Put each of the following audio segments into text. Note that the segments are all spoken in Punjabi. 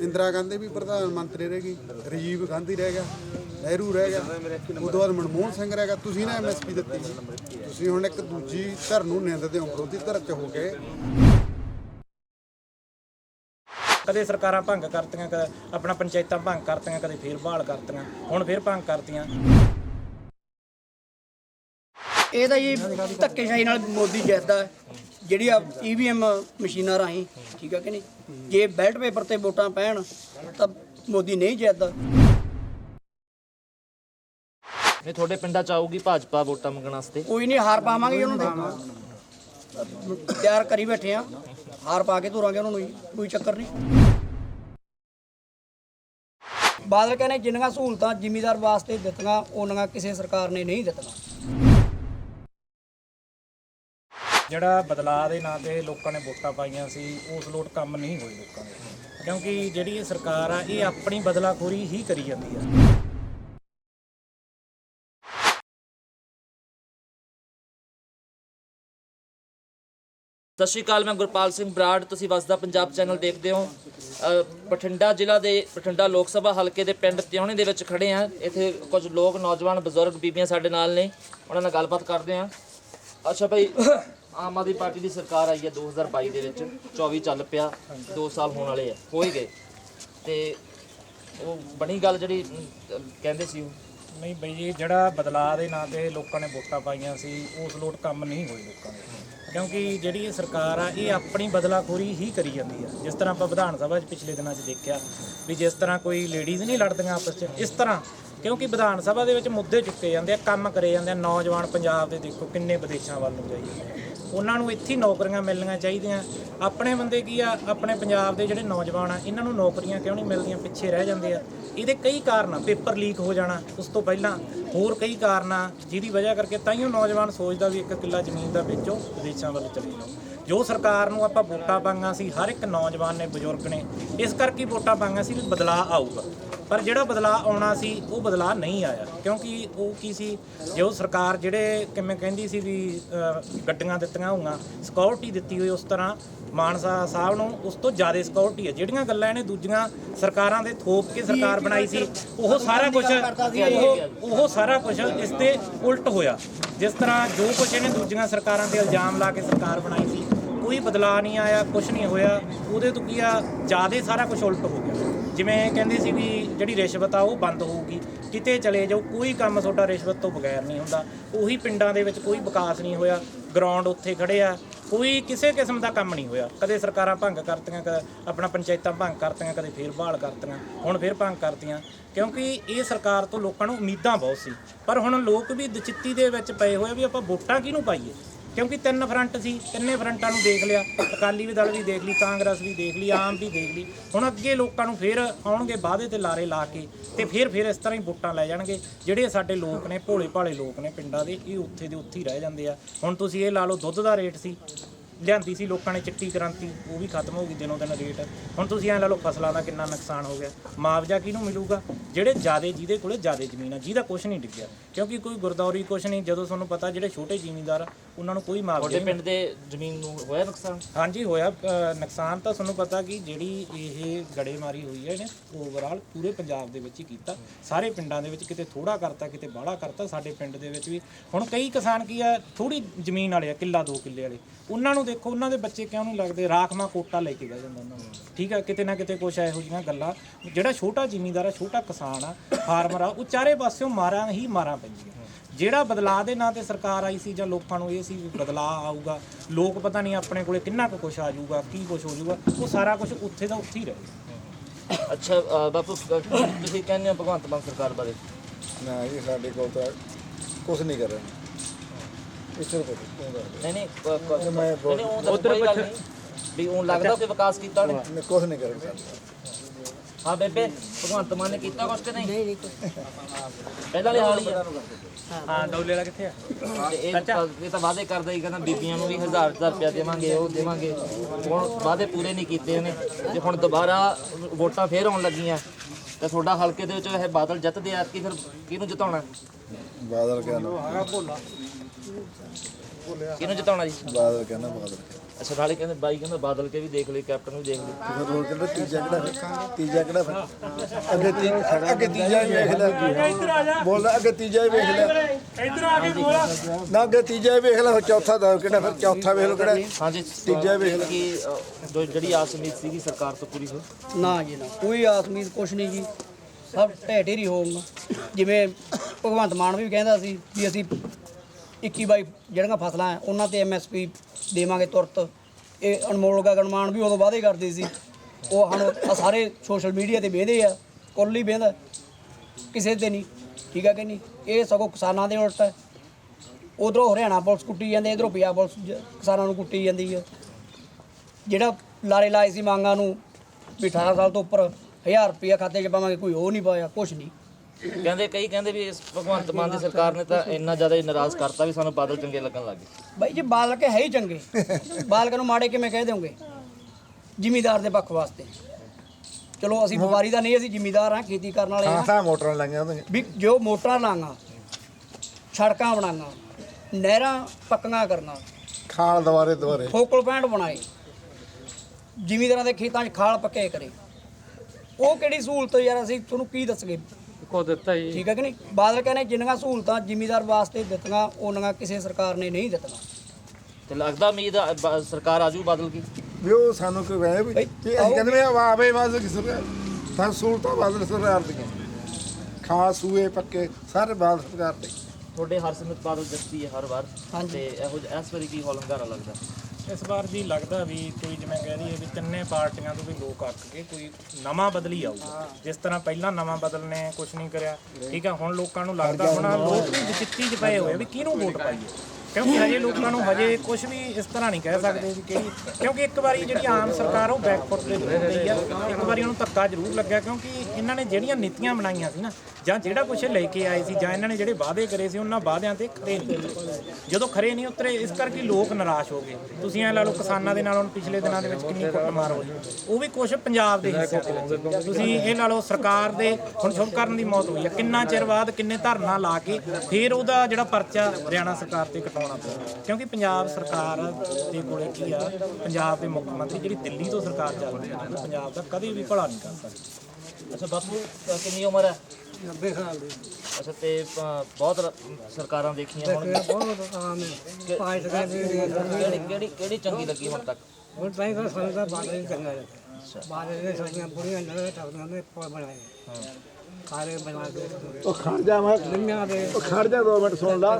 ਇੰਦਰਾ ਗਾਂਧੀ ਵੀ ਪ੍ਰਧਾਨ ਮੰਤਰੀ ਰਹਿ ਗਈ ਰਾਜੀਵ ਗਾਂਧੀ ਰਹਿ ਗਿਆ ਨਹਿਰੂ ਰਹਿ ਗਿਆ ਉਸ ਤੋਂ ਬਾਅਦ ਮਨਮੋਹਨ ਸਿੰਘ ਰਹਿ ਗਿਆ ਤੁਸੀਂ ਨਾ ਐਮਐਸਪੀ ਦਿੱਤੀ ਤੁਸੀਂ ਹੁਣ ਇੱਕ ਦੂਜੀ ਧਿਰ ਨੂੰ ਨਿੰਦਦੇ ਹੋ ਵਿਰੋਧੀ ਧਿਰ 'ਚ ਹੋ ਕੇ। ਕਦੇ ਸਰਕਾਰਾਂ ਭੰਗ ਕਰਤੀਆਂ ਕਦੇ ਆਪਣਾ ਪੰਚਾਇਤਾਂ ਭੰਗ ਕਰਤੀਆਂ ਕਦੇ ਫੇਰ ਬਹਾਲ ਕਰਤੀਆਂ ਹੁਣ ਫੇਰ ਭੰਗ ਕਰਤੀਆਂ। ਇਹ ਤਾਂ ਜੀ ਧੱਕੇਸ਼ਾਹੀ ਨਾਲ ਮੋਦੀ ਜਿੱਤਦਾ। ਹੈ। ਜਿਹੜੀ ਆ ਈਵੀਐਮ ਮਸ਼ੀਨਾਂ ਰਾਹੀਂ ਠੀਕ ਹੈ ਕਿ ਨਹੀਂ? ਜੇ ਬੈਲਟ ਪੇਪਰ ਤੇ ਵੋਟਾਂ ਪੈਣ ਤਾਂ ਮੋਦੀ ਨਹੀਂ ਜਿੱਤਦਾ। ਨਹੀਂ ਤੁਹਾਡੇ ਪਿੰਡਾਂ ਚ ਆਊਗੀ ਭਾਜਪਾ ਵੋਟਾਂ ਮੰਗਣ ਵਾਸਤੇ? ਕੋਈ ਨਹੀਂ ਹਾਰ ਪਾਵਾਂਗੇ ਉਹਨਾਂ ਦੇ। ਤਿਆਰ ਕਰੀ ਬੈਠੇ ਆ। ਹਾਰ ਪਾ ਕੇ ਤੋਰਾਂਗੇ ਉਹਨਾਂ ਨੂੰ ਜੀ ਕੋਈ ਚੱਕਰ ਨਹੀਂ। ਬਾਦਲ ਕਹਿੰਦੇ ਜਿੰਨੀਆਂ ਸਹੂਲਤਾਂ ਜ਼ਿਮੀਦਾਰ ਵਾਸਤੇ ਦਿੱਤੀਆਂ ਉਹਨਾਂ ਕਿਸੇ ਸਰਕਾਰ ਨੇ ਨਹੀਂ ਦਿੱਤੀਆਂ। ਜਿਹੜਾ ਬਦਲਾਅ ਦੇ ਨਾਂ ਤੇ ਲੋਕਾਂ ਨੇ ਵੋਟਾਂ ਪਾਈਆਂ ਸੀ, ਉਸ ਲੋਟ ਕੰਮ ਨਹੀਂ ਹੋਏ ਲੋਕਾਂ ਦੇ। ਕਿਉਂਕਿ ਜਿਹੜੀ ਇਹ ਸਰਕਾਰ ਆ, ਇਹ ਆਪਣੀ ਬਦਲਾਖੋਰੀ ਹੀ ਕਰੀ ਜਾਂਦੀ ਆ। ਸਤਿ ਸ਼੍ਰੀ ਅਕਾਲ, ਮੈਂ ਗੁਰਪਾਲ ਸਿੰਘ ਬਰਾੜ। ਤੁਸੀਂ ਵਸਦਾ ਪੰਜਾਬ ਚੈਨਲ ਦੇਖਦੇ ਹੋ। ਬਠਿੰਡਾ ਜ਼ਿਲ੍ਹਾ ਦੇ, ਬਠਿੰਡਾ ਲੋਕ ਸਭਾ ਹਲਕੇ ਦੇ ਪਿੰਡ ਤਿਉਣੇ ਦੇ ਵਿੱਚ ਖੜੇ ਆ ਇੱਥੇ ਕੁਝ ਲੋਕ, ਨੌਜਵਾਨ, ਬਜ਼ੁਰਗ ਬੀਬੀਆਂ ਸਾਡੇ ਨਾਲ ਨੇ। ਉਹਨਾਂ ਨਾਲ ਗੱਲਬਾਤ ਕਰਦੇ ਆ ਅੱਛਾ ਭਾਈ ਆਮ ਆਦਮੀ ਪਾਰਟੀ ਦੀ ਸਰਕਾਰ ਆਈ ਹੈ 2022 ਦੇ ਵਿੱਚ। 24 ਚੱਲ ਪਿਆ 2 ਸਾਲ ਹੋਣ ਵਾਲੇ ਆ ਹੋ ਗਏ। ਤੇ ਉਹ ਬਣੀ ਗੱਲ ਜਿਹੜੀ ਅਮ, ਕਹਿੰਦੇ ਸੀ ਉਹ? ਨਹੀਂ ਬਈ ਜੀ ਜਿਹੜਾ ਬਦਲਾਅ ਦੇ ਨਾਂ ਤੇ ਲੋਕਾਂ ਨੇ ਵੋਟਾਂ ਪਾਈਆਂ ਸੀ ਉਸ ਲੋਟ ਕੰਮ ਨਹੀਂ ਹੋਏ ਲੋਕਾਂ ਦੇ। ਕਿਉਂਕਿ ਜਿਹੜੀ ਇਹ ਸਰਕਾਰ ਆ ਇਹ ਆਪਣੀ ਬਦਲਾਖੋਰੀ ਹੀ ਕਰੀ ਜਾਂਦੀ ਆ। ਜਿਸ ਤਰ੍ਹਾਂ ਆਪਾਂ ਵਿਧਾਨ ਸਭਾ 'ਚ ਪਿਛਲੇ ਦਿਨਾਂ 'ਚ ਦੇਖਿਆ ਵੀ ਜਿਸ ਤਰ੍ਹਾਂ ਕੋਈ ਲੇਡੀਜ਼ ਨਹੀਂ ਲੜਦੀਆਂ ਆਪਸ 'ਚ ਇਸ ਤਰ੍ਹਾਂ। ਕਿਉਂਕਿ ਵਿਧਾਨ ਸਭਾ ਦੇ ਵਿੱਚ ਮੁੱਦੇ ਚੁੱਕੇ ਜਾਂਦੇ ਆ ਕੰਮ ਕਰੇ ਜਾਂਦੇ ਆ। ਨੌਜਵਾਨ ਪੰਜਾਬ ਦੇ ਦੇਖੋ ਕਿੰਨੇ ਵਿਦੇਸ਼ਾਂ ਵੱਲ ਨੂੰ ਜਾਈ ਜਾਂਦੇ ਆ। ਉਹਨਾਂ ਨੂੰ ਇੱਥੇ ਨੌਕਰੀਆਂ ਮਿਲਣੀਆਂ ਚਾਹੀਦੀਆਂ। ਆਪਣੇ ਬੰਦੇ ਕੀ ਆ, ਆਪਣੇ ਪੰਜਾਬ ਦੇ ਜਿਹੜੇ ਨੌਜਵਾਨ ਆ, ਇਹਨਾਂ ਨੂੰ ਨੌਕਰੀਆਂ ਕਿਉਂ ਨਹੀਂ ਮਿਲਦੀਆਂ, ਪਿੱਛੇ ਰਹਿ ਜਾਂਦੇ ਆ। ਇਹਦੇ ਕਈ ਕਾਰਨ ਆ, ਪੇਪਰ ਲੀਕ ਹੋ ਜਾਣਾ ਉਸ ਤੋਂ ਪਹਿਲਾਂ। ਹੋਰ ਕਈ ਕਾਰਨ ਆ, ਜਿਹਦੀ ਵਜ੍ਹਾ ਕਰਕੇ ਤਾਈਓ ਨੌਜਵਾਨ ਸੋਚਦਾ ਵੀ ਇੱਕ ਕਿੱਲਾ ਜ਼ਮੀਨ ਦਾ ਵੇਚੋ, ਵਿਦੇਸ਼ਾਂ ਵੱਲ ਚਲੇ ਜਾਓ। ਜੋ ਸਰਕਾਰ ਨੂੰ ਆਪਾਂ ਵੋਟਾਂ ਪਾਈਆਂ ਸੀ ਹਰ ਇੱਕ ਨੌਜਵਾਨ ਨੇ ਬਜ਼ੁਰਗ ਨੇ ਇਸ ਕਰਕੇ ਵੋਟਾਂ ਪਾਈਆਂ ਸੀ ਵੀ ਬਦਲਾਅ ਆਊਗਾ। ਪਰ ਜਿਹੜਾ ਬਦਲਾਅ ਆਉਣਾ ਸੀ ਉਹ ਬਦਲਾਅ ਨਹੀਂ ਆਇਆ। ਕਿਉਂਕਿ ਉਹ ਕੀ ਸੀ ਜੋ ਸਰਕਾਰ ਜਿਹੜੇ ਕਿਵੇਂ ਕਹਿੰਦੀ ਸੀ ਵੀ ਗੱਡੀਆਂ ਦਿੱਤੀਆਂ ਹੋਈਆਂ ਸਿਕਿਉਰਿਟੀ ਦਿੱਤੀ ਹੋਈ ਉਸ ਤਰ੍ਹਾਂ ਮਾਨਸਾ ਸਾਹਿਬ ਨੂੰ ਉਸ ਤੋਂ ਜ਼ਿਆਦਾ ਸਿਕਿਉਰਿਟੀ ਹੈ। ਜਿਹੜੀਆਂ ਗੱਲਾਂ ਇਹਨੇ ਦੂਜੀਆਂ ਸਰਕਾਰਾਂ ਦੇ ਥੋਪ ਕੇ ਸਰਕਾਰ ਬਣਾਈ ਸੀ ਉਹ ਸਾਰਾ ਕੁਝ ਉਹ ਉਹ ਸਾਰਾ ਕੁਝ ਇਸ ਤੇ ਉਲਟ ਹੋਇਆ। ਜਿਸ ਤਰ੍ਹਾਂ ਜੋ ਕੁਝ ਇਹਨੇ ਦੂਜੀਆਂ ਸਰਕਾਰਾਂ ਤੇ ਇਲਜ਼ਾਮ ਲਾ ਕੇ ਸਰਕਾਰ ਬਣਾਈ ਸੀ ਕੋਈ ਬਦਲਾਅ ਨਹੀਂ ਆਇਆ ਕੁਝ ਨਹੀਂ ਹੋਇਆ। ਉਹਦੇ ਤੋਂ ਕੀ ਆ, ਜ਼ਿਆਦਾ ਸਾਰਾ ਕੁਝ ਉਲਟ ਹੋ ਗਿਆ। ਜਿਵੇਂ ਕਹਿੰਦੇ ਸੀ ਵੀ ਜਿਹੜੀ ਰਿਸ਼ਵਤ ਆ, ਉਹ ਬੰਦ ਹੋਊਗੀ। ਕਿਤੇ ਚਲੇ ਜਾਓ, ਕੋਈ ਕੰਮ ਤੁਹਾਡਾ ਰਿਸ਼ਵਤ ਤੋਂ ਬਗੈਰ ਨਹੀਂ ਹੁੰਦਾ। ਉਹੀ ਪਿੰਡਾਂ ਦੇ ਵਿੱਚ ਕੋਈ ਵਿਕਾਸ ਨਹੀਂ ਹੋਇਆ। ਗਰਾਊਂਡ ਉੱਥੇ ਖੜੇ ਆ। ਕੋਈ ਕਿਸੇ ਕਿਸਮ ਦਾ ਕੰਮ ਨਹੀਂ ਹੋਇਆ। ਕਦੇ ਸਰਕਾਰਾਂ ਭੰਗ ਕਰਤੀਆਂ, ਕਦੇ ਆਪਣਾ ਪੰਚਾਇਤਾਂ ਭੰਗ ਕਰਤੀਆਂ, ਕਦੇ ਫੇਰ ਬਹਾਲ ਕਰਤੀਆਂ, ਹੁਣ ਫੇਰ ਭੰਗ ਕਰਤੀਆਂ। ਕਿਉਂਕਿ ਇਹ ਸਰਕਾਰ ਤੋਂ ਲੋਕਾਂ ਨੂੰ ਉਮੀਦਾਂ ਬਹੁਤ ਸੀ। ਪਰ ਹੁਣ ਲੋਕ ਵੀ ਦਚਿੱਤੀ ਦੇ ਵਿੱਚ ਪਏ ਹੋਏ ਆ ਵੀ ਆਪਾਂ ਵੋਟਾਂ ਕਿਹਨੂੰ ਪਾਈਏ? ਕਿਉਂਕਿ ਤਿੰਨ ਫਰੰਟ ਸੀ, ਤਿੰਨੇ ਫਰੰਟਾਂ ਨੂੰ ਦੇਖ ਲਿਆ, ਅਕਾਲੀ ਵੀ ਦਲ ਵੀ ਦੇਖ ਲਈ, ਕਾਂਗਰਸ ਵੀ ਦੇਖ ਲਈ, ਆਮ ਵੀ ਦੇਖ ਲਈ। ਹੁਣ ਅੱਗੇ ਲੋਕਾਂ ਨੂੰ ਫੇਰ ਆਉਣਗੇ ਵਾਅਦੇ ਤੇ ਲਾਰੇ ਲਾ ਕੇ ਤੇ ਫੇਰ ਫੇਰ ਇਸ ਤਰ੍ਹਾਂ ਹੀ ਵੋਟਾਂ ਲੈ ਜਾਣਗੇ। ਜਿਹੜੇ ਸਾਡੇ ਲੋਕ ਨੇ ਭੋਲੇ ਭਾਲੇ ਲੋਕ ਨੇ ਪਿੰਡਾਂ ਦੇ, ਇਹ ਉੱਥੇ ਦੇ ਉੱਥੇ ਹੀ ਰਹਿ ਜਾਂਦੇ ਆ। ਹੁਣ ਤੁਸੀਂ ਇਹ ਲਾ ਲਓ, ਦੁੱਧ ਦਾ ਰੇਟ ਸੀ, ਲਿਆਂਦੀ ਸੀ ਲੋਕਾਂ ਨੇ ਚਿੱਟੀ ਕ੍ਰਾਂਤੀ, ਉਹ ਵੀ ਖਤਮ ਹੋ ਗਈ ਦਿਨੋਂ ਦਿਨ ਰੇਟ। ਹੁਣ ਤੁਸੀਂ ਐਂ ਲਾ ਲਓ, ਫਸਲਾਂ ਦਾ ਕਿੰਨਾ ਨੁਕਸਾਨ ਹੋ ਗਿਆ। ਮੁਆਵਜ਼ਾ ਕਿਹਨੂੰ ਮਿਲੂਗਾ? ਜਿਹੜੇ ਜਿਆਦੇ, ਜਿਹਦੇ ਕੋਲੇ ਜਿਆਦੇ ਜ਼ਮੀਨ ਆ, ਜਿਹਦਾ ਕੁਝ ਨਹੀਂ ਡਿੱਗਿਆ। ਕਿਉਂਕਿ ਕੋਈ ਗੁਰਦੌਰੀ ਕੁਝ ਨਹੀਂ, ਜਦੋਂ ਤੁਹਾਨੂੰ ਪਤਾ ਜਿਹੜੇ ਛੋਟੇ ਜ਼ਿਮੀਂਦਾਰ ਉਹਨਾਂ ਨੂੰ ਕੋਈ ਮੁਆਵਜ਼ਾ ਤੁਹਾਡੇ ਨਹੀਂ ਪਿੰਡ ਦੇ ਜ਼ਮੀਨ ਨੂੰ ਹੋਇਆ ਨੁਕਸਾਨ? ਹਾਂਜੀ ਹੋਇਆ ਅ, ਨੁਕਸਾਨ ਤਾਂ ਤੁਹਾਨੂੰ ਪਤਾ ਕਿ ਜਿਹੜੀ ਇਹ ਗੜੇਮਾਰੀ ਹੋਈ ਹੈ ਇਹਨੇ ਓਵਰਆਲ ਪੂਰੇ ਪੰਜਾਬ ਦੇ ਵਿੱਚ ਹੀ ਕੀਤਾ। ਸਾਰੇ ਪਿੰਡਾਂ ਦੇ ਵਿੱਚ ਕਿਤੇ ਥੋੜਾ ਕਰਤਾ ਕਿਤੇ ਬਾਹਲਾ ਕਰਤਾ। ਸਾਡੇ ਪਿੰਡ ਦੇ ਵਿੱਚ ਵੀ ਹੁਣ ਕਈ ਕਿਸਾਨ ਕੀ ਆ ਥੋੜੀ ਜ਼ਮੀਨ ਵਾਲੇ ਆ ਕਿੱਲਾ ਦੋ ਕਿੱਲੇ ਵਾਲੇ। ਉਹਨਾਂ ਨੂੰ ਦੇਖੋ ਉਹਨਾਂ ਦੇ ਬੱਚੇ ਕਿਉਂ ਨਹੀਂ ਲੱਗਦੇ? ਰਾਖਮਾ ਕੋਟਾ ਲੈ ਕੇ ਬਹਿ ਜਾਂਦਾ ਉਹਨਾਂ ਨੂੰ। ਠੀਕ ਆ ਕਿਤੇ ਨਾ ਕਿਤੇ ਕੁਛ ਇਹੋ ਜਿਹੀਆਂ ਗੱਲਾਂ। ਜਿਹੜਾ ਛੋਟਾ ਜ਼ਿਮੀਂਦਾਰ ਆ ਛੋਟਾ ਕਿਸਾਨ ਆ ਫਾਰਮਰ ਆ ਉਹ ਚਾਰੇ ਪਾਸਿਓਂ ਮਾਰਾਂ ਹੀ ਮਾਰਾਂ ਪੈਂਦੀਆਂ। ਜਿਹੜਾ ਬਦਲਾਅ ਦੇ ਨਾਂ ਤੇ ਸਰਕਾਰ ਆਈ ਸੀ ਜਾਂ ਲੋਕਾਂ ਨੂੰ ਇਹ ਸੀ ਵੀ ਬਦਲਾਅ ਆਊਗਾ ਲੋਕ ਪਤਾ ਨਹੀਂ ਆਪਣੇ ਕੋਲੇ ਕਿੰਨਾ ਕੁ ਕੁਛ ਆ ਜਾਊਗਾ ਕੀ ਕੁਛ ਹੋ ਜਾਊਗਾ ਉਹ ਸਾਰਾ ਕੁਝ ਉੱਥੇ ਦਾ ਉੱਥੇ ਹੀ ਰਹੇ। ਅੱਛਾ ਅ, ਬਾਪੂ ਅ, ਤੁਸੀਂ ਕਹਿੰਦੇ ਹੋ ਭਗਵੰਤ ਮਾਨ ਸਰਕਾਰ ਬਾਰੇ। ਨਾ ਜੀ ਸਾਡੇ ਕੋਲ ਤਾਂ ਕੁਝ ਨਹੀਂ ਕਰ ਰਹੇ। ਇਸਰ ਕੋਲ ਨਹੀਂ ਨਹੀਂ ਮੈਂ ਉਹ ਤਾਂ ਕੋਈ ਗੱਲ ਨਹੀਂ। ਵੀ ਉਹ ਲੱਗਦਾ ਕਿ ਵਿਕਾਸ ਕੀਤਾ ਉਹਨੇ? ਕੁਝ ਨਹੀਂ ਕਰ ਰਿਹਾ ਹਾਂ ਬੇਬੇ ਭਗਵੰਤ ਮਾਨ ਨੇ ਕੀਤਾ ਕੁਛ ਕਿ ਨਹੀਂ? ਨਹੀਂ ਨਹੀਂ ਪਹਿਲਾਂ ਵਾਲੀ ਹਾਲ ਹੀ ਆ। ਹਾਂ। ਡੌਲੇ ਵਾਲਾ ਕਿੱਥੇ ਆ? ਤੇ ਇਹ ਇਹ ਤਾਂ ਵਾਅਦੇ ਕਰਦਾ ਹੀ ਕਹਿੰਦਾ ਬੀਬੀਆਂ ਨੂੰ ਵੀ ਹਜ਼ਾਰ ਹਜ਼ਾਰ ਰੁਪਇਆ ਦੇਵਾਂਗੇ ਉਹ ਦੇਵਾਂਗੇ। ਹੁਣ ਵਾਅਦੇ ਪੂਰੇ ਨਹੀਂ ਕੀਤੇ ਉਹਨੇ। ਤੇ ਹੁਣ ਦੁਬਾਰਾ ਵੋਟਾਂ ਫੇਰ ਆਉਣ ਲੱਗੀਆਂ। ਤੇ ਤੁਹਾਡਾ ਹਲਕੇ ਦੇ ਵਿੱਚ ਇਹ ਬਾਦਲ ਜਿੱਤਦੇ ਆ ਕਿ ਫਿਰ ਕਿਹਨੂੰ ਜਿਤਾਉਣਾ? ਬਾਦਲ ਕਹਿੰਦਾ। ਕਿਹਨੂੰ ਜਿਤਾਉਣਾ ਜੀ? ਬਾਦਲ ਕਹਿੰਦਾ ਬਾਦਲ। ਅੱਛਾ ਨਾਲੇ ਕਹਿੰਦੇ ਬਾਈ ਕਹਿੰਦਾ ਬਾਦਲ ਕੇ ਵੀ ਦੇਖ ਲਈ ਕੈਪਟਨ ਵੀ ਦੇਖ ਲਈ। ਫਿਰ ਹੋਰ ਕਿਹੜਾ ਤੀਜਾ ਕਿਹੜਾ ਤੀਜਾ ਕਿਹੜਾ ਫਿਰ? ਅੱਗੇ ਤੀ ਅੱਗੇ ਤੀਜਾ ਹੀ ਵੇਖ ਲੈ। ਬੋਲ ਅੱਗੇ ਤੀਜਾ ਹੀ ਵੇਖ ਲੈ। ਇੱਧਰ ਆ ਕੇ ਬੋਲਾ। ਨਾ ਅੱਗੇ ਤੀਜਾ ਹੀ ਵੇਖ ਲੈ ਫਿਰ ਚੌਥਾ ਦਾ ਕਿਹੜਾ ਫਿਰ? ਚੌਥਾ ਵੇਖ ਲਓ ਕਿਹੜਾ। ਹਾਂਜੀ ਤੀਜਾ ਵੇਖ ਲੈ। ਕਿ ਜੋ ਜਿਹੜੀ ਆਸ ਉਮੀਦ ਸੀਗੀ ਸਰਕਾਰ ਤੋਂ ਪੂਰੀ ਹੋਈ? ਨਾ ਜੀ ਨਾ ਕੋਈ ਆਸ ਉਮੀਦ ਕੁਛ ਨਹੀਂ ਜੀ। ਸਭ ਢੇਰੀ ਹੋਊਗਾ। ਜਿਵੇਂ ਭਗਵੰਤ ਮਾਨ ਵੀ ਕਹਿੰਦਾ ਸੀ ਵੀ ਅਸੀਂ 21 ਬਾਈ ਜਿਹੜੀਆਂ ਫਸਲਾਂ ਹੈ, ਉਹਨਾਂ ਤੇ ਐਮਐਸਪੀ ਦੇਵਾਂਗੇ ਤੁਰਤ। ਇਹ ਅਨਮੋਲ ਗਗਨਮਾਨ ਵੀ ਉਦੋਂ ਵਾਅਦੇ ਕਰਦੇ ਸੀ। ਉਹ ਹੁਣ ਸਾਰੇ ਸੋਸ਼ਲ ਮੀਡੀਆ ਤੇ ਵੇਹਦੇ ਆ, ਕੁੱਲ ਹੀ ਵੇਹਦਾ ਕਿਸੇ ਤੇ ਨਹੀਂ, ਠੀਕ ਹੈ ਕਿ ਨਹੀਂ? ਇਹ ਸਗੋਂ ਕਿਸਾਨਾਂ ਦੇ ਉਲਟ ਹੈ। ਉਧਰੋਂ ਹਰਿਆਣਾ ਪੁਲਿਸ ਕੁੱਟੀ ਜਾਂਦੇ ਇਧਰੋਂ ਪੰਜਾਬ ਪੁਲਿਸ ਜ- ਕਿਸਾਨਾਂ ਨੂੰ ਕੁੱਟੀ ਜਾਂਦੀ ਹੈ। ਜਿਹੜਾ ਲਾਰੇ ਲਾਏ ਸੀ ਮੰਗਾਂ ਨੂੰ ਵੀ 18 ਸਾਲ ਤੋਂ ਉੱਪਰ 1000 ਰੁਪਇਆ ਖਾਤੇ 'ਚ ਪਾਵਾਂਗੇ, ਕੋਈ ਉਹ ਨਹੀਂ ਪਾਇਆ, ਕੁਛ ਨਹੀਂ। ਕਹਿੰਦੇ ਕਈ ਕਹਿੰਦੇ ਵੀ ਇਸ ਭਗਵੰਤ ਮਾਨ ਦੀ ਸਰਕਾਰ ਨੇ ਤਾਂ ਇੰਨਾ ਜ਼ਿਆਦਾ ਹੀ ਨਾਰਾਜ਼ ਕਰਤਾ ਵੀ ਸਾਨੂੰ ਬਾਦਲ ਚੰਗੇ ਲੱਗਣ ਲੱਗ ਗਏ। ਬਾਈ ਜੀ ਬਾਲਕ ਹੈ ਹੀ ਚੰਗੇ ਬਾਲਕ ਨੂੰ ਮਾੜੇ ਕਿਵੇਂ ਕਹਿ ਦਿਓਗੇ? ਜ਼ਿਮੀਦਾਰ ਦੇ ਪੱਖ ਵਾਸਤੇ। ਚਲੋ ਅਸੀਂ ਵਪਾਰੀ ਦਾ ਨਹੀਂ ਅਸੀਂ ਜ਼ਿਮੀਦਾਰ ਹਾਂ ਖੇਤੀ ਕਰਨ ਵਾਲੇ ਹਾਂ ਤਾਂ ਮੋਟਰਾਂ ਲਾਈਆਂ ਉਹਦੀਆਂ। ਵੀ ਜੋ ਮੋਟਰਾਂ ਲਾਂਗਾ ਸੜਕਾਂ ਬਣਾਈਆਂ ਨਹਿਰਾਂ ਪੱਕੀਆਂ ਕਰਨਾ ਖਾਲ ਦੁਆਰੇ ਦੁਆਰੇ। ਫੋਕਲ ਪੁਆਇੰਟ ਬਣਾਏ ਜ਼ਿਮੀਦਾਰਾਂ ਦੇ ਖੇਤਾਂ 'ਚ ਖਾਲ ਪੱਕੇ ਕਰੇ। ਉਹ ਕਿਹੜੀ ਸਹੂਲਤ ਯਾਰ ਅਸੀਂ ਤੁਹਾਨੂੰ ਕੀ ਦੱਸਗੇ ਕੋ ਦਿੱਤਾ ਜੀ। ਠੀਕ ਹੈ ਕਿ ਨਹੀਂ? ਬਾਦਲ ਕਹਿੰਦੇ ਜਿੰਨੀਆਂ ਸਹੂਲਤਾਂ ਜ਼ਿਮੀਦਾਰ ਵਾਸਤੇ ਦਿੱਤੀਆਂ ਉਹਨਾਂ ਕਿਸੇ ਸਰਕਾਰ ਨੇ ਨਹੀਂ ਦਿੱਤੀਆਂ। ਤੇ ਲੱਗਦਾ ਉਮੀਦ ਆ, ਬ- ਸਰਕਾਰ ਆਜੂ ਬਾਦਲ ਕੀ? ਵੀ ਉਹ ਸਾਨੂੰ ਕੋਈ ਵੈ ਵੀ ਕਿ ਅਸੀਂ ਕਹਿੰਦੇ ਵੀ ਆਵੇ ਬਾਦ ਕਿ ਸਰਕਾਰ ਤਾਂ ਸਹੂਲਤਾਂ ਬਾਦਲ ਸਰਕਾਰ ਦੀਆਂ। ਖਾਸ ਸੂਏ ਪੱਕੇ ਸਾਰੇ ਬਾਦਲ ਸਰਕਾਰ ਦੇ। ਤੁਹਾਡੇ ਹਰਸਿਮਰਤ ਬਾਦਲ ਜਿੱਤਦੀ ਹੈ ਹਰ ਵਾਰ। ਹਾਂਜੀ। ਤੇ ਇਹੋ ਜਿਹਾ ਇਸ ਵਾਰੀ ਕੀ ਹੌਲੰਗਾਰਾ ਲੱਗਦਾ? ਇਸ ਵਾਰ ਜੀ ਲੱਗਦਾ ਵੀ ਕੋਈ ਜਿਵੇਂ ਕਹਿ ਦਈਏ ਵੀ ਤਿੰਨੇ ਪਾਰਟੀਆਂ ਤੋਂ ਵੀ ਲੋਕ ਅੱਕ ਕੇ ਕੋਈ ਨਵਾਂ ਬਦਲੀ ਆਊਗਾ। ਜਿਸ ਤਰ੍ਹਾਂ ਪਹਿਲਾਂ ਨਵਾਂ ਬਦਲ ਨੇ ਕੁਝ ਨਹੀਂ ਕਰਿਆ। ਠੀਕ ਆ ਹੁਣ ਲੋਕਾਂ ਨੂੰ ਲੱਗਦਾ ਹੁਣ ਲੋਕ ਵੀ ਵਿਚਿੱਤੀ ਚ ਪਏ ਹੋਏ ਵੀ ਕਿਹਨੂੰ ਵੋਟ ਪਾਈਏ? ਕਿਉਂਕਿ ਹਜੇ ਲੋਕਾਂ ਨੂੰ ਹਜੇ ਕੁਝ ਵੀ ਇਸ ਤਰ੍ਹਾਂ ਨਹੀਂ ਕਹਿ ਸਕਦੇ ਵੀ ਕਿਉਂਕਿ ਇੱਕ ਵਾਰੀ ਜਿਹੜੀ ਆਮ ਸਰਕਾਰ ਉਹ ਬੈਕਫੁੱਟ ਤੇ ਜ਼ਰੂਰ ਗਈ ਆ। ਇੱਕ ਵਾਰੀ ਉਹਨੂੰ ਧੱਕਾ ਜ਼ਰੂਰ ਲੱਗਿਆ, ਕਿਉਂਕਿ ਇਹਨਾਂ ਨੇ ਜਿਹੜੀਆਂ ਨੀਤੀਆਂ ਬਣਾਈਆਂ ਸੀ ਨਾ, ਜਾਂ ਜਿਹੜਾ ਕੁਝ ਲੈ ਕੇ ਆਏ ਸੀ, ਜਾਂ ਇਹਨਾਂ ਨੇ ਜਿਹੜੇ ਵਾਅਦੇ ਕਰੇ ਸੀ, ਉਹਨਾਂ ਵਾਅਦਿਆਂ ਤੇ ਖਰੇ ਨਹੀਂ ਜਦੋਂ ਖਰੇ ਨਹੀਂ ਉਤਰੇ, ਇਸ ਕਰਕੇ ਲੋਕ ਨਿਰਾਸ਼ ਹੋ ਗਏ। ਤੁਸੀਂ ਐ ਲਾ ਲਓ, ਕਿਸਾਨਾਂ ਦੇ ਨਾਲ, ਹੁਣ ਪਿਛਲੇ ਦਿਨਾਂ ਦੇ ਵਿੱਚ ਕਿੰਨੀ ਕੁੱਟਮਾਰ ਹੋਈ। ਉਹ ਵੀ ਕੁਝ ਪੰਜਾਬ ਦੇ ਹਿੱਸੇ ਦੇ ਵਿੱਚ ਤੁਸੀਂ ਇਹ ਲਾ ਲਓ, ਸਰਕਾਰ ਦੇ ਹੁਣ ਸ਼ੁਭ ਕਰਨ ਦੀ ਮੌਤ ਹੋਈ ਹੈ ਕਿੰਨਾ ਚਿਰ ਬਾਅਦ ਕਿੰਨੇ ਧਰਨਾ ਲਾ ਕੇ ਫਿਰ ਉਹਦਾ ਜਿਹੜਾ ਪਰਚਾ ਹਰਿਆਣਾ ਸਰਕਾਰ ਤੇ ਕਟਾ ਕਟਾਉਣਾ ਪਿਆ ਕਿਉਂਕਿ ਪੰਜਾਬ ਸਰਕਾਰ ਦੇ ਕੋਲੇ ਕੀ ਆ ਪੰਜਾਬ ਦੇ ਮੁੱਖ ਮੰਤਰੀ ਜਿਹੜੀ ਦਿੱਲੀ ਤੋਂ ਸਰਕਾਰ ਚੱਲਦੀ ਹੈ ਨਾ ਪੰਜਾਬ ਦਾ ਕਦੇ ਵੀ ਭਲਾ ਨਹੀਂ ਕਰ ਸਕਦੀ ਅੱਛਾ ਬਾਪੂ ਅ, ਕਿੰਨੀ ਉਮਰ ਹੈ? 90 ਸਾਲ ਦੇ। ਅੱਛਾ ਤੇ ਅ, ਬਹੁਤ ਰ- ਸਰਕਾਰਾਂ ਦੇਖੀਆਂ ਹੁਣ। ਬਹੁਤ ਆਮ ਹੈ ਪਾਇਸ ਦਾ ਦੇ ਕਿਹੜੀ ਕਿਹੜੀ ਕਿਹੜੀ ਚੰਗੀ ਲੱਗੀ ਹੁਣ ਤੱਕ? ਹੁਣ ਤਾਂ ਇਹ ਸਾਨੂੰ ਤਾਂ ਬਾਦਲ ਹੀ ਚੰਗਾ ਲੱਗਦਾ। ਬਾਦਲ ਨੇ ਸਾਡੀਆਂ ਬੁੜੀਆਂ ਨਵੇਂ ਟੱਕਰਾਂ ਦੇ ਪੁਲ ਬਣਾਏ। ਸਾਰੇ ਬਣਾ ਕੇ ਉਹ ਖੜ ਜਾ ਮੈਂ ਦੁਨੀਆ ਦੇ ਉਹ ਖੜ ਜਾ ਦੋ ਮਿੰਟ ਸੁਣ ਲਾ।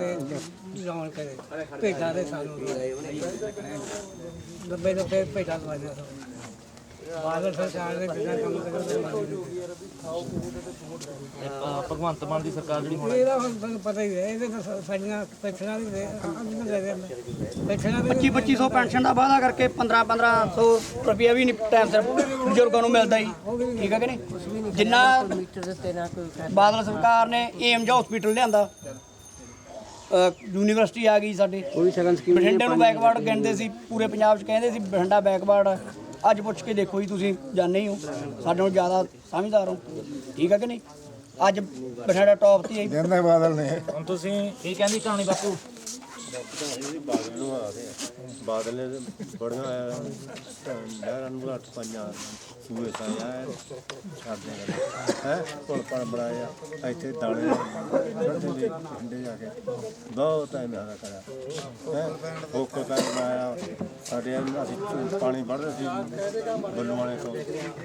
ਲਾਉਣ ਕਰੇ ਭੇਜਾ ਦੇ ਸਾਨੂੰ ਦੱਬੇ ਦੱਬੇ ਭੇਜਾ ਦਵਾਈਆਂ ਸਭ। ਬਾਦਲ ਸਰਕਾਰ ਦੇ ਬਿਨਾਂ ਕੰਮ ਕਰਦੇ ਤੇ, ਅ, ਭਗਵੰਤ ਮਾਨ ਦੀ ਸਰਕਾਰ ਜਿਹੜੀ ਹੁਣ ਇਹਦਾ ਹੁਣ ਤੁਹਾਨੂੰ ਪਤਾ ਹੀ ਹੈ ਇਹਦੇ ਤਾਂ ਸਾਡੀਆਂ ਪੈਨਸ਼ਨਾਂ ਵੀ ਦੇ ਅੰਦਰ ਦੇ ਦੇ ਪੈਨਸ਼ਨਾਂ ਵੀ 25 2500 ਪੈਨਸ਼ਨ ਦਾ ਵਾਅਦਾ ਕਰਕੇ 15 1500 ਰੁਪਇਆ ਵੀ ਨਹੀਂ ਟਾਈਮ ਸਿਰ ਬਜ਼ੁਰਗਾਂ ਨੂੰ ਮਿਲਦਾ ਹੀ ਠੀਕ ਹੈ ਕਿ ਨਹੀਂ? ਜਿੰਨਾ ਬਾਦਲ ਸਰਕਾਰ ਨੇ ਏਮਜ ਹਸਪੀਟਲ ਲਿਆਂਦਾ। ਯੂਨੀਵਰਸਿਟੀ ਆ ਗਈ ਸਾਡੇ। ਬਠਿੰਡੇ ਨੂੰ ਬੈਕਵਰਡ ਕਹਿੰਦੇ ਸੀ ਪੂਰੇ ਪੰਜਾਬ 'ਚ ਕਹਿੰਦੇ ਸੀ ਬਠਿੰਡਾ ਬੈਕਵਰਡ। ਅੱਜ ਪੁੱਛ ਕੇ ਦੇਖੋ ਜੀ ਤੁਸੀਂ ਜਾਣੇ ਹੀ ਹੋ। ਸਾਡੇ ਨਾਲੋਂ ਜ਼ਿਆਦਾ ਸਮਝਦਾਰ ਹੋ। ਠੀਕ ਹੈ ਕਿ ਨਹੀਂ? ਅੱਜ ਬਠਿੰਡਾ ਟੌਪ ਤੇ ਹੈ ਕਹਿੰਦੇ ਬਾਦਲ ਨੇ। ਹੁਣ ਤੁਸੀਂ ਕੀ ਕਹਿੰਦੀ ਕਹਾਣੀ ਬਾਪੂ? ਬਾਦਲ ਨੂੰ ਆ ਨੇ ਬੜੀਆਂ ਲਹਿਰਾਂ ਨੂੰ ਹੱਥ ਪਾਈਆਂ ਸੂਏ ਸਾਇਆ ਛੱਡ ਦੇ ਹੈ ਪੁਲ ਪਣ ਬਣਾਇਆ, ਇੱਥੇ ਦਾਣੇ ਛੱਡਦੇ ਦੇ ਹਿੰਦੇ ਜਾ ਕੇ ਬਹੁਤ ਟਾਈਮ ਆਦਾ ਕਰਿਆ ਹੈ ਹੋਕੋ ਤਾਂ ਬਣਾਇਆ ਸਾਡੇ ਅਸੀਂ ਪਾਣੀ ਵੜਦੇ ਸੀ ਬੱਲੂ ਵਾਲੇ ਤੋਂ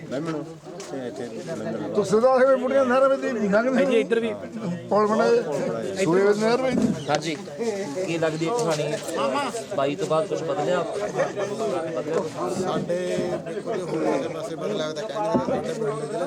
ਲੈਮਣ ਤੇ ਇੱਥੇ ਲੰਗਰ ਤੂੰ ਸੁਦਾ ਹੈ ਮੁੰਡਿਆਂ ਨਹਿਰ ਵਿੱਚ ਦੀ ਲੰਘ ਜੀ ਇੱਧਰ ਵੀ। ਪੁਲ ਬਣਾਏ ਸੂਏ ਵਿੱਚ ਨਹਿਰ ਵਿੱਚ। ਹਾਂਜੀ। ਕੀ ਲੱਗਦੀ ਹੈ ਕਹਾਣੀ? ਬਾਈ ਤੋਂ ਬਾਅਦ ਕੁਝ ਬਦਲਿਆ? ਸਾਡੇ ਦੇਖੋ ਹੋਰ ਕਿਸੇ ਪਾਸੇ ਬਦਲਾਅ ਤਾਂ ਕਹਿੰਦੇ ਨੇ ਸਾਡੇ ਨਹੀਂ ਬਦਲਿਆ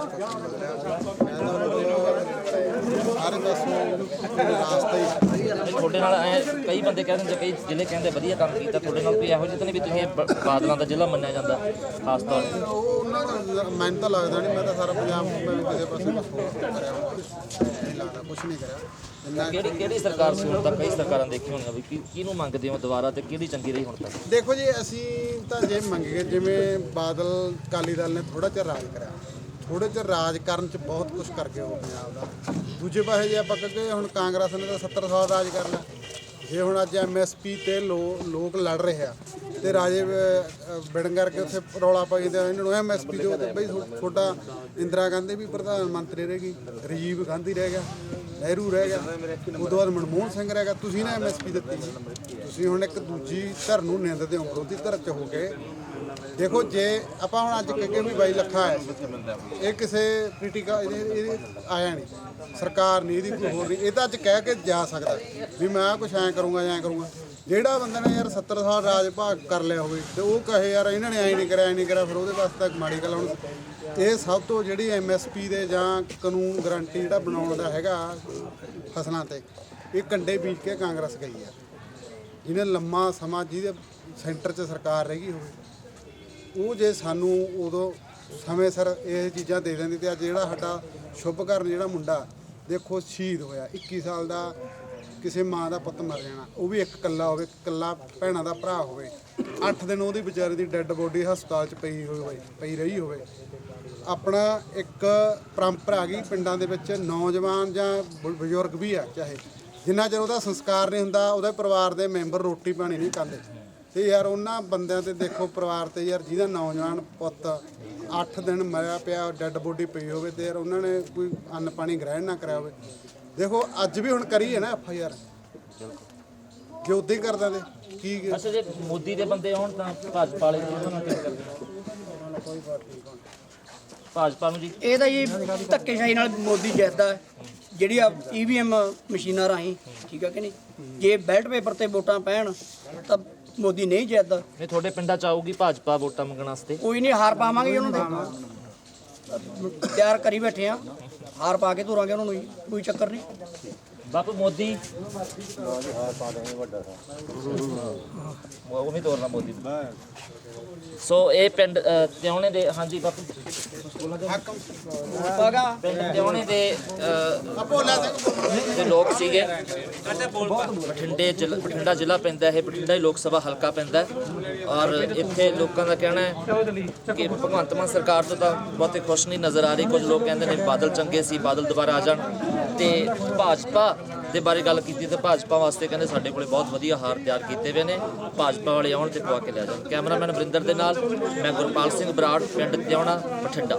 ਮੈਂ ਤਾਂ ਮਤਲਬ ਸਾਰੇ ਪਾਸੋਂ ਰਾਸਤਾ ਹੀ ਤੁਹਾਡੇ ਨਾਲ ਐ ਕਈ ਬੰਦੇ ਕਹਿ ਦਿੰਦੇ ਕਈ ਜ਼ਿਲ੍ਹੇ ਕਹਿੰਦੇ ਵਧੀਆ ਕੰਮ ਕੀਤਾ ਤੁਹਾਡੇ ਨਾਲ ਕੋਈ ਇਹੋ ਜਿਹਾ ਤਾਂ ਨਹੀਂ ਵੀ ਤੁਸੀਂ ਇਹ ਬ- ਬਾਦਲਾਂ ਦਾ ਜ਼ਿਲ੍ਹਾ ਮੰਨਿਆ ਜਾਂਦਾ ਖਾਸ ਤੌਰ ਤੇ। ਉਹ ਉਹਨਾਂ ਦਾ ਲ- ਮੈਨੂੰ ਤਾਂ ਲੱਗਦਾ ਨਹੀਂ ਮੈਂ ਤਾਂ ਸਾਰਾ ਪੰਜਾਬ ਵੀ ਕਿਸੇ ਪਾਸੇ ਕਰਿਆ। ਨਹੀਂ ਲੱਗਦਾ ਕੁਛ ਨਹੀਂ ਕਰਿਆ। ਕਿਹੜੀ ਕਿਹੜੀ ਸਰਕਾਰ ਸੀ ਹੁਣ ਤੱਕ ਕਈ ਸਰਕਾਰਾਂ ਦੇਖੀ ਹੋਣੀਆਂ ਵੀ ਕੀ- ਕਿਹਨੂੰ ਮੰਗਦੇ ਹੋ ਦੁਬਾਰਾ ਤੇ ਕਿਹੜੀ ਚੰਗੀ ਰਹੀ ਹੁਣ ਤੱਕ? ਦੇਖੋ ਜੀ ਅਸੀਂ ਤਾਂ ਜੇ ਮੰਗੀਏ ਜਿਵੇਂ ਬਾਦਲ ਕਾਲੀ ਦਲ ਨੇ ਥੋੜਾ ਚਿਰ ਰਾਜ ਕਰਿਆ। ਥੋੜੇ ਚਿਰ ਰਾਜ ਕਰਨ ਚ ਬਹੁਤ ਕੁਝ ਕਰ ਗਏ ਉਹ ਪੰਜਾਬ ਦਾ ਦੂਜੇ ਪਾਸੇ ਜੇ ਆਪਾਂ ਕਹੀਏ ਹੁਣ ਕਾਂਗਰਸ ਨੇ ਤਾਂ 70 ਸਾਲ ਰਾਜ ਕਰਨਾ। ਜੇ ਹੁਣ ਅੱਜ ਐਮਐਸਪੀ ਤੇ ਲੋ- ਲੋਕ ਲੜ ਰਹੇ ਆ ਤੇ ਰਾਜੇ ਅਹ, ਬਿੜਨ ਕਰਕੇ ਉੱਥੇ ਰੌਲਾ ਪਾਈ ਤੇ ਇਹਨਾਂ ਨੂੰ ਐਮਐਸਪੀ ਦਿਓ ਬਈ ਥੋ- ਤੁਹਾਡਾ ਇੰਦਰਾ ਗਾਂਧੀ ਵੀ ਪ੍ਰਧਾਨ ਮੰਤਰੀ ਰਹਿ ਗਈ ਰਾਜੀਵ ਗਾਂਧੀ ਰਹਿ ਗਿਆ ਨਹਿਰੂ ਰਹਿ ਗਿਆ ਉਦੋਂ ਬਾਅਦ ਮਨਮੋਹਨ ਸਿੰਘ ਰਹਿ ਗਿਆ ਤੁਸੀਂ ਨਾ ਐਮਐਸਪੀ ਦਿੱਤੀ। ਤੁਸੀਂ ਹੁਣ ਇੱਕ ਦੂਜੀ ਧਰ ਨੂੰ ਨਿੰਦਦੇ ਹੋ ਵਿਰੋਧੀ ਧਿਰ ਚ ਹੋ ਕੇ ਦੇਖੋ, ਜੇ ਆਪਾਂ ਹੁਣ ਅੱਜ ਕਹਿੰਗੇ ਵੀ ਬਾਈ ਲੱਖਾਂ ਹੈ ਇਹ ਕਿਸੇ ਪੋਲੀਟੀਕਾ ਇਹਦੇ ਆਇਆ ਨਹੀਂ। ਸਰਕਾਰ ਨਹੀਂ, ਇਹਦੀ ਕੋਈ ਹੋਰ ਨਹੀਂ। ਇਹ ਤਾਂ ਅੱਜ ਕਹਿ ਕੇ ਜਾ ਸਕਦਾ ਵੀ ਮੈਂ ਕੁਛ ਐਂ ਕਰੂੰਗਾ ਐਂ ਕਰੂੰਗਾ। ਜਿਹੜਾ ਬੰਦੇ ਨੇ ਯਾਰ 70 ਸਾਲ ਰਾਜ ਭਾਗ ਕਰ ਲਿਆ ਹੋਵੇ, ਤੇ ਉਹ ਕਹੇ ਯਾਰ ਇਹਨਾਂ ਨੇ ਐਂ ਨਹੀਂ ਕਰਿਆ, ਐਂ ਨਹੀਂ ਕਰਿਆ, ਫਿਰ ਉਹਦੇ ਵਾਸਤੇ ਤਾਂ ਮਾੜੀ ਗੱਲ ਹੁਣ ਇਹ ਸਭ ਤੋਂ ਜਿਹੜੀ ਐਮਐਸਪੀ ਦੇ ਜਾਂ ਕਾਨੂੰਨ ਗਰੰਟੀ ਜਿਹੜਾ ਬਣਾਉਣ ਦਾ ਹੈਗਾ ਫਸਲਾਂ ਤੇ, ਇਹ ਕੰਡੇ ਬੀਜ ਕੇ ਕਾਂਗਰਸ ਗਈ ਆ। ਜਿਹਨੇ ਲੰਮਾ ਸਮਾਂ ਜਿਹਦੇ ਸੈਂਟਰ 'ਚ ਸਰਕਾਰ ਰਹਿ ਗਈ ਹੋਵੇ ਉਹ ਜੇ ਸਾਨੂੰ ਉਦੋਂ ਸਮੇਂ ਸਿਰ ਇਹ ਚੀਜ਼ਾਂ ਦੇ ਦਿੰਦੀ ਤੇ ਅੱਜ ਜਿਹੜਾ ਸਾਡਾ ਸ਼ੁਭਕਰਨ ਜਿਹੜਾ ਮੁੰਡਾ, ਦੇਖੋ ਸ਼ਹੀਦ ਹੋਇਆ 21 ਸਾਲ ਦਾ ਕਿਸੇ ਮਾਂ ਦਾ ਪੁੱਤ ਮਰ ਜਾਣਾ, ਉਹ ਵੀ ਇੱਕ ਕੱਲਾ ਹੋਵੇ ਕੱਲਾ ਭੈਣਾਂ ਦਾ ਭਰਾ ਹੋਵੇ 8 ਦਿਨ ਉਹਦੀ ਵਿਚਾਰੇ ਦੀ ਡੈੱਡ ਬੋਡੀ ਹਸਪਤਾਲ 'ਚ ਪਈ ਹੋਈ ਹੋਵੇ, ਪਈ ਰਹੀ ਹੋਵੇ। ਆਪਣਾ ਇੱਕ ਪਰੰਪਰਾ ਆ ਗਈ ਪਿੰਡਾਂ ਦੇ ਵਿੱਚ ਨੌਜਵਾਨ ਜਾਂ ਬਜ਼ੁਰਗ ਵੀ ਆ, ਚਾਹੇ ਜਿੰਨਾ ਚਿਰ ਉਹਦਾ ਸੰਸਕਾਰ ਨਹੀਂ ਹੁੰਦਾ, ਉਹਦੇ ਪਰਿਵਾਰ ਦੇ ਮੈਂਬਰ ਰੋਟੀ ਪਾਣੀ ਨਹੀਂ ਖਾਂਦੇ। ਤੇ ਯਾਰ ਉਹਨਾਂ ਬੰਦਿਆਂ ਤੇ ਦੇਖੋ ਪਰਿਵਾਰ ਤੇ ਯਾਰ ਜਿਹਦਾ ਨੌਜਵਾਨ ਪੁੱਤ 8 ਦਿਨ ਮਰਿਆ ਪਿਆ ਡੈੱਡ ਬੋਡੀ ਪਈ ਹੋਵੇ ਤੇ ਯਾਰ ਉਹਨਾਂ ਨੇ ਕੋਈ ਅੰਨ ਪਾਣੀ ਗ੍ਰਹਿਣ ਨਾ ਕਰਿਆ ਹੋਵੇ। ਦੇਖੋ ਅੱਜ ਵੀ ਹੁਣ ਕਰੀ ਹੈ ਨਾ ਐਫ ਆਈ ਆਰ। ਜੇ ਉਦਾਂ ਹੀ ਕਰ ਦਿੰਦੇ ਕੀ ਅੱਛਾ ਜੇ ਮੋਦੀ ਦੇ ਬੰਦੇ ਹੋਣ ਤਾਂ ਭਾਜਪਾ ਵਾਲੇ ਉਹਨਾਂ ਨਾਲ ਕਿਵੇਂ ਕਰਦੇ? ਭਾਜਪਾ ਨੂੰ ਜੀ। ਇਹ ਤਾਂ ਜੀ ਧੱਕੇਸ਼ਾਹੀ ਨਾਲ ਮੋਦੀ ਜਿੱਤਦਾ। ਜਿਹੜੀ ਆ ਈਵੀਐਮ ਮਸ਼ੀਨਾਂ ਰਾਹੀਂ ਠੀਕ ਹੈ ਕਿ ਨਹੀਂ? ਜੇ ਬੈਲਟ ਪੇਪਰ ਤੇ ਵੋਟਾਂ ਪੈਣ ਤਾਂ ਮੋਦੀ ਨਹੀਂ ਜਿੱਤਦਾ। ਨਹੀਂ ਤੁਹਾਡੇ ਪਿੰਡਾਂ ਚ ਆਊਗੀ ਭਾਜਪਾ ਵੋਟਾਂ ਮੰਗਣ ਵਾਸਤੇ? ਕੋਈ ਨਹੀਂ ਹਾਰ ਪਾਵਾਂਗੇ ਜੀ ਉਹਨਾਂ ਦੇ ਤਿਆਰ ਕਰੀ ਬੈਠੇ ਆ। ਹਾਰ ਪਾ ਕੇ ਤੋਰਾਂਗੇ ਉਹਨਾਂ ਨੂੰ ਜੀ ਕੋਈ ਚੱਕਰ ਨਹੀਂ। ਬਾਪੂ ਮੋਦੀ। ਉਹ ਵੀ ਤੋਰਨਾ ਮੋਦੀ ਨੂੰ। ਸੋ ਇਹ ਪਿੰਡ ਅ, ਤਿਉਣੇ ਦੇ ਹਾਂਜੀ ਬਾਪੂ। ਪਿੰਡ ਤਿਉਣੇ ਦੇ ਅ, ਦੇ ਲੋਕ ਸੀਗੇ। ਬਠਿੰਡੇ ਜ਼ਿਲ੍ਹਾ ਬਠਿੰਡਾ ਜ਼ਿਲ੍ਹਾ ਪੈਂਦਾ ਹੈ ਬਠਿੰਡਾ ਹੀ ਲੋਕ ਸਭਾ ਹਲਕਾ ਪੈਂਦਾ। ਹੈ ਔਰ ਇੱਥੇ ਲੋਕਾਂ ਦਾ ਕਹਿਣਾ ਹੈ ਕਿ ਭਗਵੰਤ ਮਾਨ ਸਰਕਾਰ ਤੋਂ ਤਾਂ ਬਹੁਤੇ ਖੁਸ਼ ਨਹੀਂ ਨਜ਼ਰ ਆ ਰਹੀ। ਕੁਝ ਲੋਕ ਕਹਿੰਦੇ ਨੇ ਬਾਦਲ ਚੰਗੇ ਸੀ ਬਾਦਲ ਦੁਬਾਰਾ ਆ ਜਾਣ। ਤੇ ਭਾਜਪਾ ਦੇ ਬਾਰੇ ਗੱਲ ਕੀਤੀ ਤੇ ਭਾਜਪਾ ਵਾਸਤੇ ਕਹਿੰਦੇ ਸਾਡੇ ਕੋਲੇ ਬਹੁਤ ਵਧੀਆ ਹਾਰ ਤਿਆਰ ਕੀਤੇ ਹੋਏ ਨੇ। ਭਾਜਪਾ ਵਾਲੇ ਆਉਣ ਤੇ ਪਵਾ ਕੇ ਲੈ ਜਾਣ। ਕੈਮਰਾਮੈਨ ਵਰਿੰਦਰ ਦੇ ਨਾਲ ਮੈਂ ਗੁਰਪਾਲ ਸਿੰਘ ਬਰਾੜ, ਪਿੰਡ ਤਿਉਣਾ ਬਠਿੰਡਾ।